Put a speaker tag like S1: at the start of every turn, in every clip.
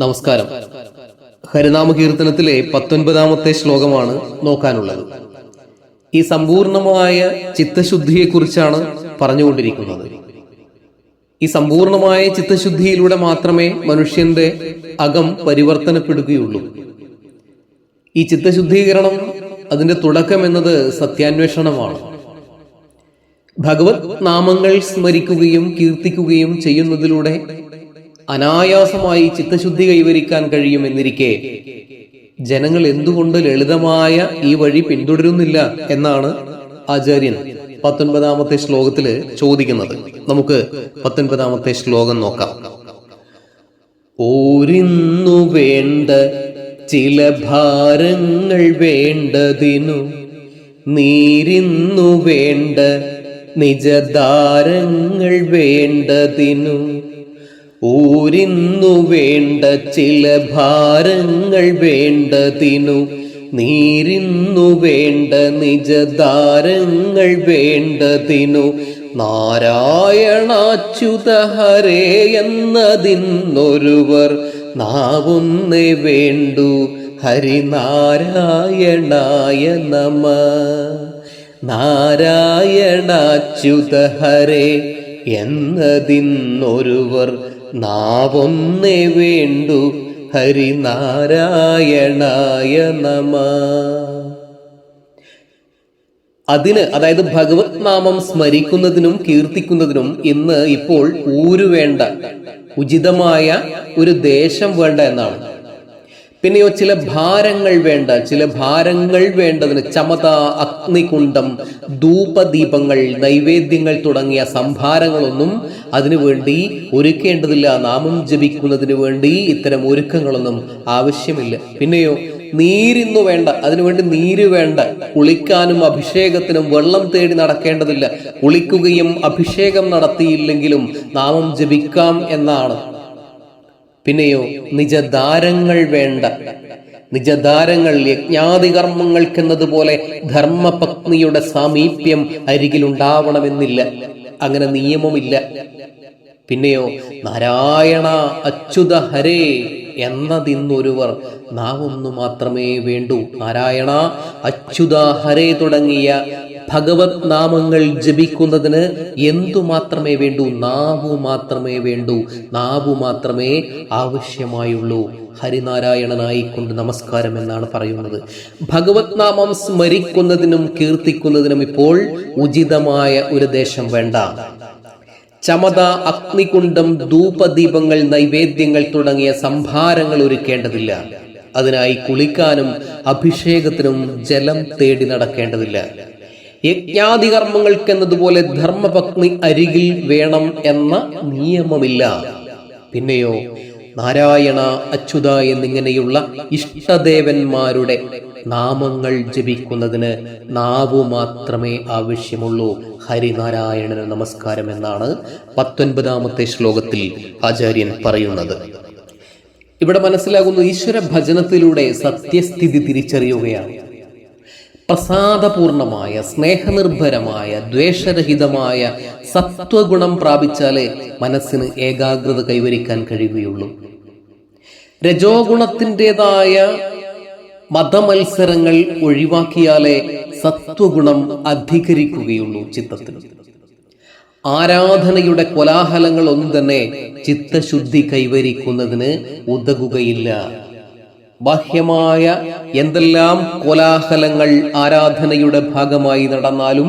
S1: നമസ്കാരം. ഹരിനാമ കീർത്തനത്തിലെ പത്തൊൻപതാമത്തെ ശ്ലോകമാണ് നോക്കാനുള്ളത്. ഈ സമ്പൂർണമായ ചിത്തശുദ്ധിയെക്കുറിച്ചാണ് പറഞ്ഞുകൊണ്ടിരിക്കുന്നത്. ഈ സമ്പൂർണമായ ചിത്തശുദ്ധിയിലൂടെ മാത്രമേ മനുഷ്യന്റെ അകം പരിവർത്തനപ്പെടുകയുള്ളൂ. ഈ ചിത്തശുദ്ധീകരണം അതിന്റെ തുടക്കം എന്നത് സത്യാന്വേഷണമാണ്. ഭഗവത് നാമങ്ങൾ സ്മരിക്കുകയും കീർത്തിക്കുകയും ചെയ്യുന്നതിലൂടെ അനായാസമായി ചിത്തശുദ്ധി കൈവരിക്കാൻ കഴിയുമെന്നിരിക്കെ ജനങ്ങൾ എന്തുകൊണ്ട് ലളിതമായ ഈ വഴി പിന്തുടരുന്നില്ല എന്നാണ് ആചാര്യൻ പത്തൊൻപതാമത്തെ ശ്ലോകത്തിൽ ചോദിക്കുന്നത്. നമുക്ക് പത്തൊൻപതാമത്തെ ശ്ലോകം നോക്കാം. ഓരിന്നു വേണ്ട ചില ഭാരങ്ങൾ വേണ്ടതിനു നീരിന്നു വേണ്ട നിജദാരങ്ങൾ വേണ്ടതിനു ഊരിന്നു വേണ്ട ചില ഭാരങ്ങൾ വേണ്ടതിനു നീരിന്നു വേണ്ട നിജദാരങ്ങൾ വേണ്ടതിനു നാരായണാച്യുത ഹരേ എന്നതിന്നൊരുവർ നാവുന്നേ വേണ്ടു ഹരിനാരായണായ നമ. നാരായണാച്യുത ഹരേ എന്നതിന്നൊരുവർ നാവൊന്നേ വേണ്ടു ഹരിനാരായണായ നമ. അതിന് അതായത് ഭഗവത് നാമം സ്മരിക്കുന്നതിനും കീർത്തിക്കുന്നതിനും ഇന്ന് ഇപ്പോൾ ഊരു വേണ്ട ഉചിതമായ ഒരു ദേശം വേണ്ട എന്നാണ്. പിന്നെയോ ചില ഭാരങ്ങൾ വേണ്ട ചില ഭാരങ്ങൾ വേണ്ടതിന് ചമത അഗ്നികുണ്ടം ധൂപദീപങ്ങൾ നൈവേദ്യങ്ങൾ തുടങ്ങിയ സംഭാരങ്ങളൊന്നും അതിനു വേണ്ടി ഒരുക്കേണ്ടതില്ല. നാമം ജപിക്കുന്നതിന് വേണ്ടി ഇത്തരം ഒരുക്കങ്ങളൊന്നും ആവശ്യമില്ല. പിന്നെയോ നീരിന്നു വേണ്ട അതിനുവേണ്ടി നീര് വേണ്ട കുളിക്കാനും അഭിഷേകത്തിനും വെള്ളം തേടി നടക്കേണ്ടതില്ല. കുളിക്കുകയും അഭിഷേകം നടത്തിയില്ലെങ്കിലും നാമം ജപിക്കാം എന്നാണ്. പിന്നെയോ നിജദാരങ്ങൾ വേണ്ട. നിജദാരങ്ങൾ യജ്ഞാതികർമ്മങ്ങൾക്കെന്നതുപോലെ ധർമ്മപത്നിയുടെ സാമീപ്യം അരികിലുണ്ടാവണമെന്നില്ല. അങ്ങനെ നിയമമില്ല. പിന്നെയോ നാരായണ അച്യുത ഹരേ എന്നതിന്നൊരുവർ നാവൊന്നു മാത്രമേ വേണ്ടൂ. നാരായണ അച്യുത ഹരേ തുടങ്ങിയ ഭഗവത് നാമങ്ങൾ ജപിക്കുന്നതിന് എന്തു മാത്രമേ വേണ്ടൂ? നാവു മാത്രമേ വേണ്ടൂ. നാവു മാത്രമേ ആവശ്യമായുള്ളൂ. ഹരിനാരായണനായിക്കൊണ്ട് നമസ്കാരം എന്നാണ് പറയുന്നത്. ഭഗവത് നാമം സ്മരിക്കുന്നതിനും കീർത്തിക്കുന്നതിനും ഇപ്പോൾ ഉചിതമായ ഒരു ദേശം വേണ്ട. ചമത അഗ്നികുണ്ടം ധൂപദീപങ്ങൾ നൈവേദ്യങ്ങൾ തുടങ്ങിയ സംഭാരങ്ങൾ ഒരുക്കേണ്ടതില്ല. അതിനായി കുളിക്കാനും അഭിഷേകത്തിനും ജലം തേടി നടക്കേണ്ടതില്ല. യജ്ഞാതികർമ്മങ്ങൾക്കെന്നതുപോലെ ധർമ്മപത്നി അരികിൽ വേണം എന്ന നിയമമില്ല. പിന്നെയോ നാരായണ അച്യുത എന്നിങ്ങനെയുള്ള ഇഷ്ടദേവന്മാരുടെ നാമങ്ങൾ ജപിക്കുന്നതിന് നാവു മാത്രമേ ആവശ്യമുള്ളൂ. ഹരിനാരായണന് നമസ്കാരം എന്നാണ് പത്തൊൻപതാമത്തെ ശ്ലോകത്തിൽ ആചാര്യൻ പറയുന്നത്. ഇവിടെ മനസ്സിലാകുന്ന ഈശ്വര ഭജനത്തിലൂടെ സത്യസ്ഥിതി തിരിച്ചറിയുകയാണ്. പ്രസാദപൂർണമായ സ്നേഹനിർഭരമായ ദ്വേഷരഹിതമായ സത്വഗുണം പ്രാപിച്ചാലേ മനസ്സിന് ഏകാഗ്രത കൈവരിക്കാൻ കഴിയുകയുള്ളൂ. രജോഗുണത്തിന്റെതായ മതമത്സരങ്ങൾ ഒഴിവാക്കിയാലേ സത്വഗുണം അധികരിക്കുകയുള്ളൂ ചിത്തത്തിൽ. ആരാധനയുടെ കോലാഹലങ്ങൾ ഒന്നും തന്നെ ചിത്തശുദ്ധി കൈവരിക്കുന്നതിന് ഉതകുകയില്ല. ബാഹ്യമായ എന്തെല്ലാം കോലാഹലങ്ങൾ ആരാധനയുടെ ഭാഗമായി നടന്നാലും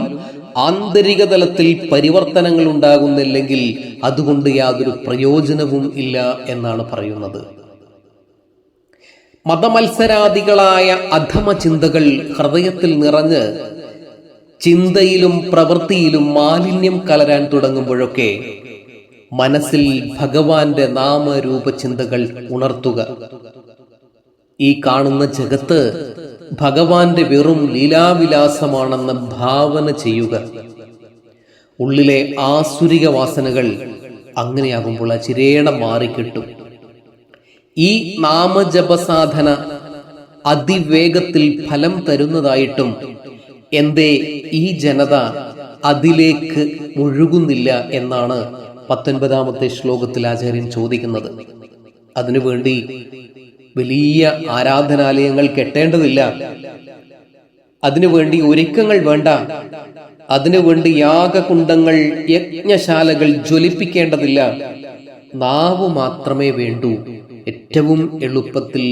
S1: ആന്തരിക തലത്തിൽ പരിവർത്തനങ്ങൾ ഉണ്ടാകുന്നില്ലെങ്കിൽ അതുകൊണ്ട് യാതൊരു പ്രയോജനവും ഇല്ല എന്നാണ് പറയുന്നത്. മതമത്സരാദികളായ അധമ ചിന്തകൾ ഹൃദയത്തിൽ നിറഞ്ഞ് ചിന്തയിലും പ്രവൃത്തിയിലും മാലിന്യം കലരാൻ തുടങ്ങുമ്പോഴൊക്കെ മനസ്സിൽ ഭഗവാന്റെ നാമരൂപ ചിന്തകൾ ഉണർത്തുക. ഈ കാണുന്ന ജഗത്ത് ഭഗവാന്റെ വെറും ലീലാവിലാസമാണെന്ന ഭാവന ചെയ്യുക. ഉള്ളിലെ ആസുരിക വാസനകൾ അങ്ങനെയാകുമ്പോൾ ചിരേണ മാറിക്കിട്ടും. ഈ നാമജപസാധന അതിവേഗത്തിൽ ഫലം തരുന്നതായിട്ടും എന്തേ ഈ ജനത അതിലേക്ക് മുഴുകുന്നില്ല എന്നാണ് പത്തൊൻപതാമത്തെ ശ്ലോകത്തിൽ ആചാര്യൻ ചോദിക്കുന്നത്. അതിനുവേണ്ടി വലിയ ആരാധനാലയങ്ങൾ കെട്ടേണ്ടതില്ല. അതിനുവേണ്ടി ഒരുക്കങ്ങൾ വേണ്ട. അതിനുവേണ്ടി യാഗകുണ്ടങ്ങൾ യജ്ഞശാലകൾ ജ്വലിപ്പിക്കേണ്ടതില്ല. നാവ് മാത്രമേ വേണ്ടൂ. ഏറ്റവും എളുപ്പത്തിൽ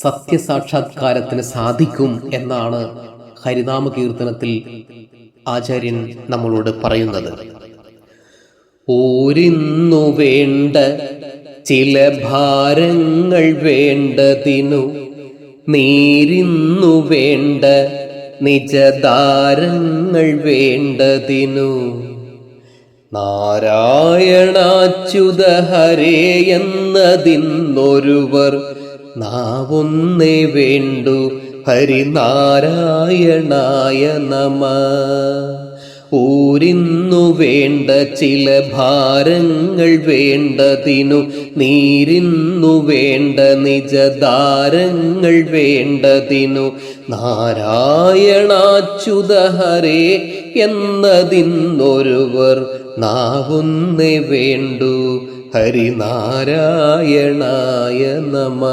S1: സത്യസാക്ഷാത്കാരത്തിന് സാധിക്കും എന്നാണ് ഹരിനാമ കീർത്തനത്തിൽ ആചാര്യൻ നമ്മളോട് പറയുന്നത്. ഓരിന്നു വേണ്ട ചില ഭാരങ്ങൾ വേണ്ടതിനു നീരിന്നു വേണ്ട നിജദാരങ്ങൾ വേണ്ടതിനു. നാരായണാച്യുത ഹരേ എന്നതിന്നൊരുവർ നാവൊന്നേ വേണ്ടു. ഹരിനാരായണായ നമ. ഊരിന്നു വേണ്ട ചില ഭാരങ്ങൾ വേണ്ടതിനു നീരിന്നു വേണ്ട നിജദാരങ്ങൾ വേണ്ടതിനു. നാരായണാച്യുതഹരേ എന്നതിന്നൊരുവർ നാവുന്നേ വേണ്ടു. ഹരിനാരായണായ നമ.